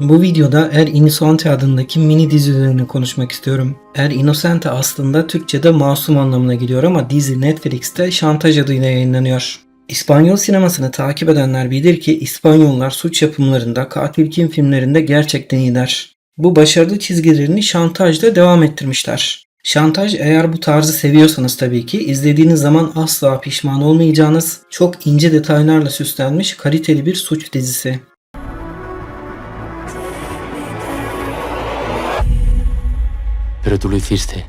Bu videoda Er Innocente adındaki mini dizi üzerine konuşmak istiyorum. Er Innocente aslında Türkçe'de masum anlamına geliyor ama dizi Netflix'te şantaj adıyla yayınlanıyor. İspanyol sinemasını takip edenler bilir ki İspanyollar suç yapımlarında, katil kim filmlerinde gerçekten iyiler. Bu başarılı çizgilerini şantajla devam ettirmişler. Şantaj eğer bu tarzı seviyorsanız tabii ki izlediğiniz zaman asla pişman olmayacağınız çok ince detaylarla süslenmiş kaliteli bir suç dizisi. Pero tú lo hiciste.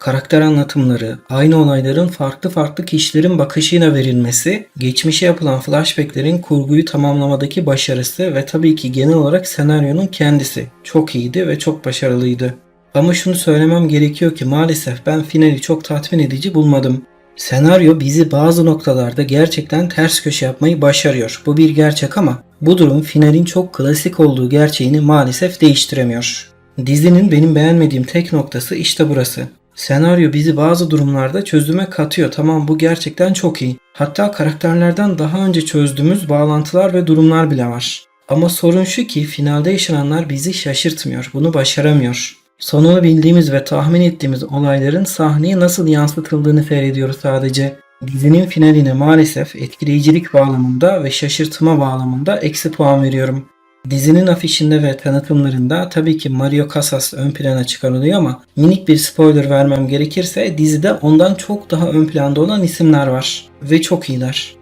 Karakter anlatımları, aynı olayların farklı farklı kişilerin bakışıyla verilmesi, geçmişe yapılan flashbacklerin kurguyu tamamlamadaki başarısı ve tabii ki genel olarak senaryonun kendisi çok iyiydi ve çok başarılıydı. Ama şunu söylemem gerekiyor ki maalesef ben finali çok tatmin edici bulmadım. Senaryo bizi bazı noktalarda gerçekten ters köşe yapmayı başarıyor. Bu bir gerçek ama bu durum finalin çok klasik olduğu gerçeğini maalesef değiştiremiyor. Dizinin benim beğenmediğim tek noktası işte burası. Senaryo bizi bazı durumlarda çözüme katıyor. Tamam bu gerçekten çok iyi. Hatta karakterlerden daha önce çözdüğümüz bağlantılar ve durumlar bile var. Ama sorun şu ki finalde yaşananlar bizi şaşırtmıyor. Bunu başaramıyor. Sonunu bildiğimiz ve tahmin ettiğimiz olayların sahneye nasıl yansıtıldığını seyrediyoruz sadece. Dizinin finaline maalesef etkileyicilik bağlamında ve şaşırtma bağlamında eksi puan veriyorum. Dizinin afişinde ve tanıtımlarında tabii ki Mario Casas ön plana çıkarılıyor ama minik bir spoiler vermem gerekirse dizide ondan çok daha ön planda olan isimler var ve çok iyiler.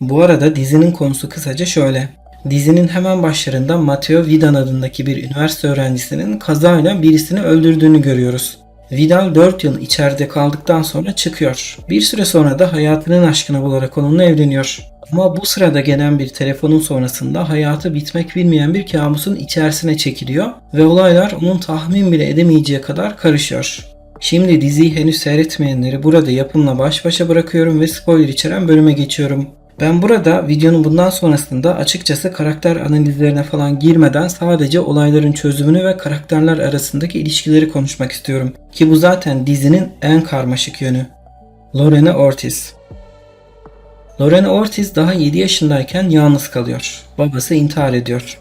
Bu arada dizinin konusu kısaca şöyle. Dizinin hemen başlarında Matteo Vidan adındaki bir üniversite öğrencisinin kazayla birisini öldürdüğünü görüyoruz. Vidal 4 yıl içeride kaldıktan sonra çıkıyor. Bir süre sonra da hayatının aşkını bularak onunla evleniyor. Ama bu sırada gelen bir telefonun sonrasında hayatı bitmek bilmeyen bir kabusun içerisine çekiliyor ve olaylar onun tahmin bile edemeyeceği kadar karışıyor. Şimdi diziyi henüz seyretmeyenleri burada yapımla baş başa bırakıyorum ve spoiler içeren bölüme geçiyorum. Ben burada videonun bundan sonrasında açıkçası karakter analizlerine falan girmeden sadece olayların çözümünü ve karakterler arasındaki ilişkileri konuşmak istiyorum. Ki bu zaten dizinin en karmaşık yönü. Lorena Ortiz Lorena Ortiz daha 7 yaşındayken yalnız kalıyor. Babası intihar ediyor.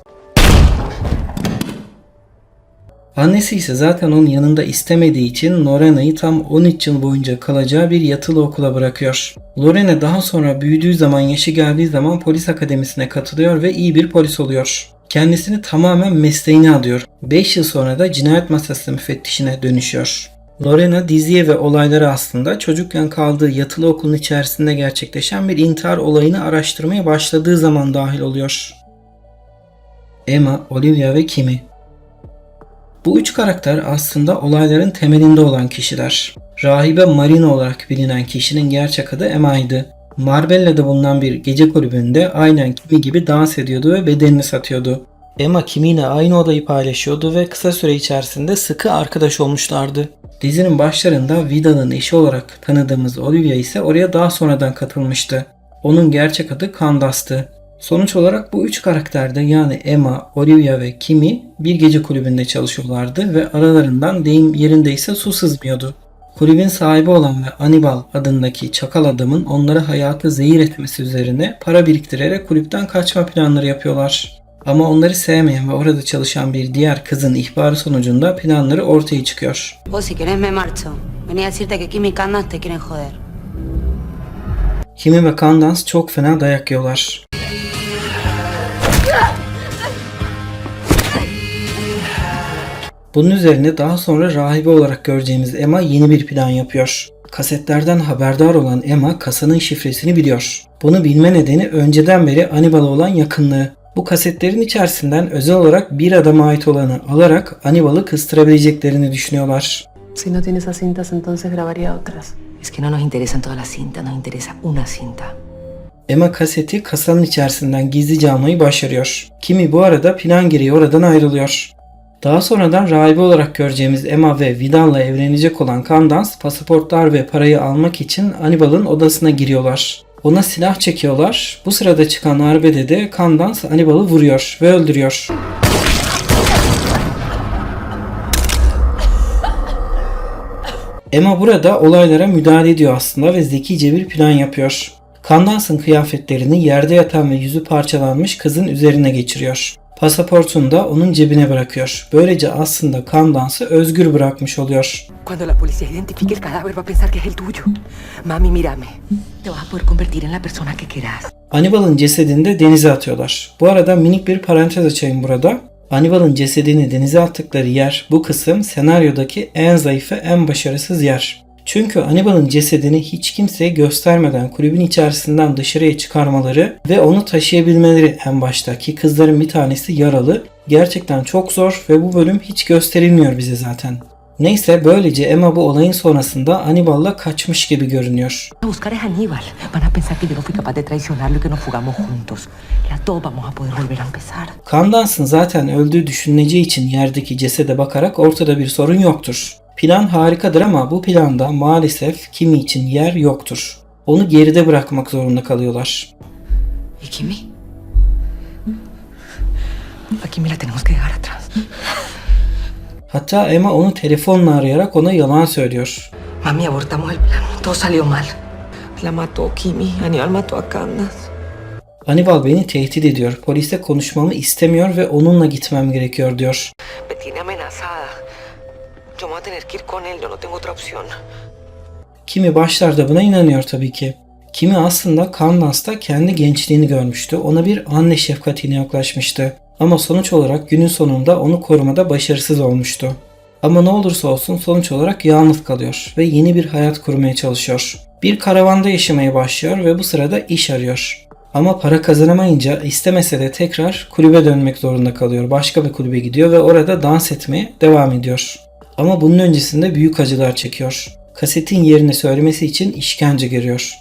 Annesi ise zaten onun yanında istemediği için Lorena'yı tam 13 yıl boyunca kalacağı bir yatılı okula bırakıyor. Lorena daha sonra büyüdüğü zaman yaşı geldiği zaman polis akademisine katılıyor ve iyi bir polis oluyor. Kendisini tamamen mesleğine adıyor. 5 yıl sonra da cinayet masası müfettişine dönüşüyor. Lorena diziye ve olayları aslında çocukken kaldığı yatılı okulun içerisinde gerçekleşen bir intihar olayını araştırmaya başladığı zaman dahil oluyor. Emma, Olivia ve Kimi bu üç karakter aslında olayların temelinde olan kişiler. Rahibe Marina olarak bilinen kişinin gerçek adı Emma'ydı. Marbella'da bulunan bir gece kulübünde aynen Kimi gibi dans ediyordu ve bedenini satıyordu. Emma Kimi ile aynı odayı paylaşıyordu ve kısa süre içerisinde sıkı arkadaş olmuşlardı. Dizinin başlarında Vidal'ın eşi olarak tanıdığımız Olivia ise oraya daha sonradan katılmıştı. Onun gerçek adı Candace'tı. Sonuç olarak bu üç karakterde yani Emma, Olivia ve Kimi bir gece kulübünde çalışıyorlardı ve aralarından deyim yerindeyse su sızmıyordu. Kulübün sahibi olan ve Anibal adındaki çakal adamın onları hayatı zehir etmesi üzerine para biriktirerek kulüpten kaçma planları yapıyorlar. Ama onları sevmeyen ve orada çalışan bir diğer kızın ihbarı sonucunda planları ortaya çıkıyor. Kimi ve Candace çok fena dayak yiyorlar. Bunun üzerine daha sonra rahibe olarak göreceğimiz Emma yeni bir plan yapıyor. Kasetlerden haberdar olan Emma kasanın şifresini biliyor. Bunu bilme nedeni önceden beri Annibal'a olan yakınlığı. Bu kasetlerin içerisinden özel olarak bir adama ait olanı alarak Annibal'ı kıstırabileceklerini düşünüyorlar. Si no tiene esas cintas, entonces grabaría otras. Es que no nos interesan todas las cintas, nos interesa una cinta. Emma kaseti kasanın içerisinden gizlice almayı başarıyor. Kimi bu arada plan gereği oradan ayrılıyor. Daha sonradan rahibe olarak göreceğimiz Emma ve Vidal'la evlenecek olan Candace pasaportlar ve parayı almak için Annibal'ın odasına giriyorlar. Ona silah çekiyorlar. Bu sırada çıkan arbede de Candace Annibal'ı vuruyor ve öldürüyor. Emma burada olaylara müdahale ediyor aslında ve zekice bir plan yapıyor. Candance'ın kıyafetlerini yerde yatan ve yüzü parçalanmış kızın üzerine geçiriyor. Pasaportunu da onun cebine bırakıyor. Böylece aslında Candance'ı özgür bırakmış oluyor. Cuando la policía identifique el cadáver va a pensar que es el tuyo. Mami, mírame. Te vas a poder convertir en la persona que quieras. Hannibal'ın cesedini de denize atıyorlar. Bu arada minik bir parantez açayım burada. Hannibal'ın cesedini denize attıkları yer bu kısım senaryodaki en zayıf ve en başarısız yer. Çünkü Hannibal'ın cesedini hiç kimseye göstermeden kulübün içerisinden dışarıya çıkarmaları ve onu taşıyabilmeleri en başta ki kızların bir tanesi yaralı. Gerçekten çok zor ve bu bölüm hiç gösterilmiyor bize zaten. Neyse böylece Emma bu olayın sonrasında Hannibal'la kaçmış gibi görünüyor. Buscar es Aníbal. Van a pensar que yo no fui capaz de traicionarlo y que nos fugamos juntos. Las dos vamos a poder volver a empezar. Candance'ın zaten öldüğü düşünüleceği için yerdeki cesede bakarak ortada bir sorun yoktur. Plan harikadır ama bu planda maalesef kimi için yer yoktur. Onu geride bırakmak zorunda kalıyorlar. ¿Y Kimi? Kimi la tenemos que dejar atrás. Hatta Emma onu telefonla arayarak ona yalan söylüyor. Mami, abortamos el plan. Todo salió mal. La mató Kimi. Aníbal mató a Candace. Hannibal beni tehdit ediyor. Polise konuşmamı istemiyor ve onunla gitmem gerekiyor diyor. Me tiene amenazada. Yo voy a tener que ir con él. Yo no tengo otra opción. Kimi başlarda buna inanıyor tabii ki. Kimi aslında Candance'da kendi gençliğini görmüştü. Ona bir anne şefkatiyle yaklaşmıştı. Ama sonuç olarak günün sonunda onu korumada başarısız olmuştu. Ama ne olursa olsun sonuç olarak yalnız kalıyor ve yeni bir hayat kurmaya çalışıyor. Bir karavanda yaşamaya başlıyor ve bu sırada iş arıyor. Ama para kazanamayınca istemese de tekrar kulübe dönmek zorunda kalıyor. Başka bir kulübe gidiyor ve orada dans etmeye devam ediyor. Ama bunun öncesinde büyük acılar çekiyor. Kasetin yerini söylemesi için işkence görüyor.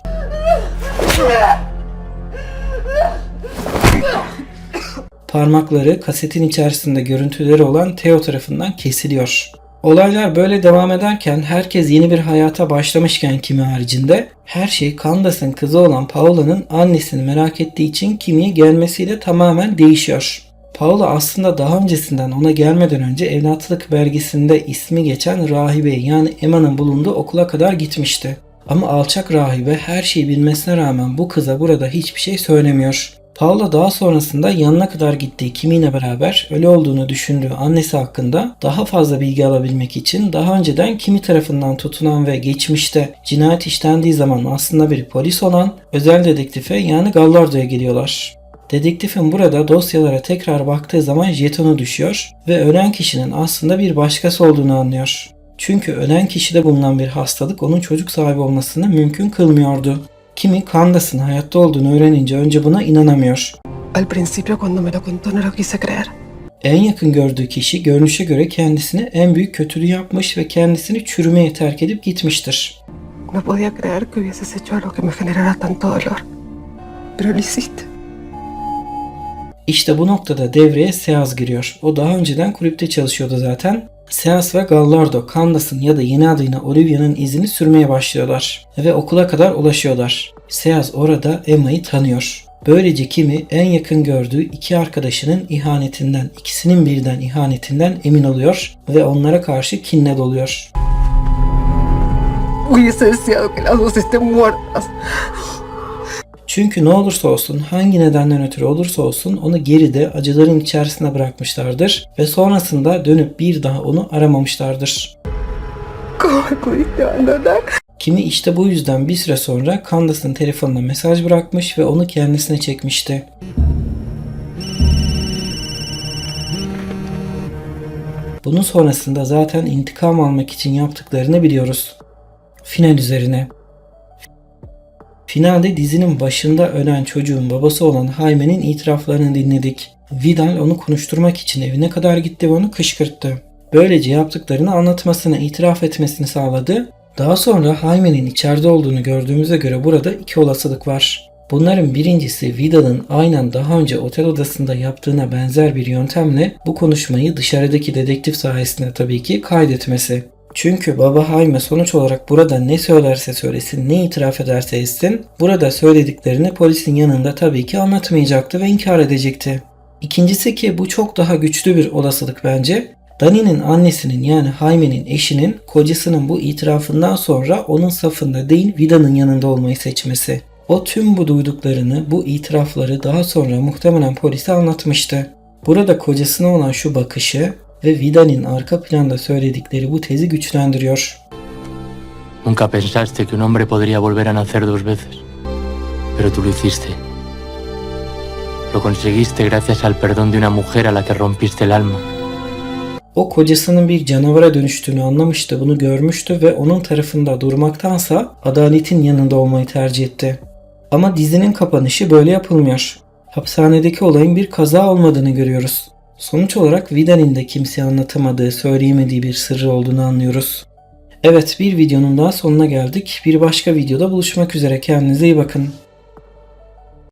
Parmakları kasetin içerisinde görüntüleri olan Theo tarafından kesiliyor. Olaylar böyle devam ederken herkes yeni bir hayata başlamışken kimi haricinde her şey Candace'ın kızı olan Paula'nın annesini merak ettiği için Kimi'ye gelmesiyle tamamen değişiyor. Paula aslında daha öncesinden ona gelmeden önce evlatlık belgesinde ismi geçen rahibe yani Emma'nın bulunduğu okula kadar gitmişti. Ama alçak rahibe her şeyi bilmesine rağmen bu kıza burada hiçbir şey söylemiyor. Paula daha sonrasında yanına kadar gittiği kimiyle beraber ölü olduğunu düşündüğü annesi hakkında daha fazla bilgi alabilmek için daha önceden kimi tarafından tutulan ve geçmişte cinayet işlendiği zaman aslında bir polis olan özel dedektife yani Gallardo'ya geliyorlar. Dedektifin burada dosyalara tekrar baktığı zaman jetonu düşüyor ve ölen kişinin aslında bir başkası olduğunu anlıyor. Çünkü ölen kişide bulunan bir hastalık onun çocuk sahibi olmasını mümkün kılmıyordu. Kimi Candace'ın hayatta olduğunu öğrenince önce buna inanamıyor. Al principio cuando me lo contó no lo quise creer. En yakın gördüğü kişi görünüşe göre kendisine en büyük kötülüğü yapmış ve kendisini çürümeye terk edip gitmiştir. No podía creer que hubieses hecho algo que me generara tanto dolor. Pero lo hiciste. İşte bu noktada devreye Seaz giriyor. O daha önceden kulüpte çalışıyordu zaten. Seas ve Gallardo, Candace'ın ya da yeni adıyla Olivia'nın izini sürmeye başlıyorlar ve okula kadar ulaşıyorlar. Seas orada Emma'yı tanıyor. Böylece Kimi en yakın gördüğü iki arkadaşının ihanetinden, ikisinin birden ihanetinden emin oluyor ve onlara karşı kinle doluyor. Hubiese deseado que las. Çünkü ne olursa olsun, hangi nedenden ötürü olursa olsun onu geride acıların içerisine bırakmışlardır ve sonrasında dönüp bir daha onu aramamışlardır. Kimi işte bu yüzden bir süre sonra Candace'ın telefonuna mesaj bırakmış ve onu kendisine çekmişti. Bunun sonrasında zaten intikam almak için yaptıklarını biliyoruz. Final üzerine. Finalde dizinin başında ölen çocuğun babası olan Jaime'nin itiraflarını dinledik. Vidal onu konuşturmak için evine kadar gitti ve onu kışkırttı. Böylece yaptıklarını anlatmasını, itiraf etmesini sağladı. Daha sonra Jaime'nin içeride olduğunu gördüğümüze göre burada iki olasılık var. Bunların birincisi Vidal'ın aynen daha önce otel odasında yaptığına benzer bir yöntemle bu konuşmayı dışarıdaki dedektif sayesinde tabii ki kaydetmesi. Çünkü baba Jaime sonuç olarak burada ne söylerse söylesin, ne itiraf ederse etsin, burada söylediklerini polisin yanında tabii ki anlatmayacaktı ve inkar edecekti. İkincisi ki bu çok daha güçlü bir olasılık bence. Dani'nin annesinin yani Jaime'nin eşinin kocasının bu itirafından sonra onun safında değil Vida'nın yanında olmayı seçmesi. O tüm bu duyduklarını, bu itirafları daha sonra muhtemelen polise anlatmıştı. Burada kocasına olan şu bakışı ve Vida'nın arka planda söyledikleri bu tezi güçlendiriyor. Nunca pensaste que un hombre podría volver a nacer dos veces. Pero tú lo hiciste. Lo conseguiste gracias al perdón de una mujer a la que rompiste el alma. O kocasının bir canavara dönüştüğünü anlamıştı, bunu görmüştü ve onun tarafında durmaktansa adaletin yanında olmayı tercih etti. Ama dizinin kapanışı böyle yapılmıyor. Hapishanedeki olayın bir kaza olmadığını görüyoruz. Sonuç olarak Vida'nın da kimseye anlatamadığı, söyleyemediği bir sırrı olduğunu anlıyoruz. Evet bir videonun daha sonuna geldik. Bir başka videoda buluşmak üzere. Kendinize iyi bakın.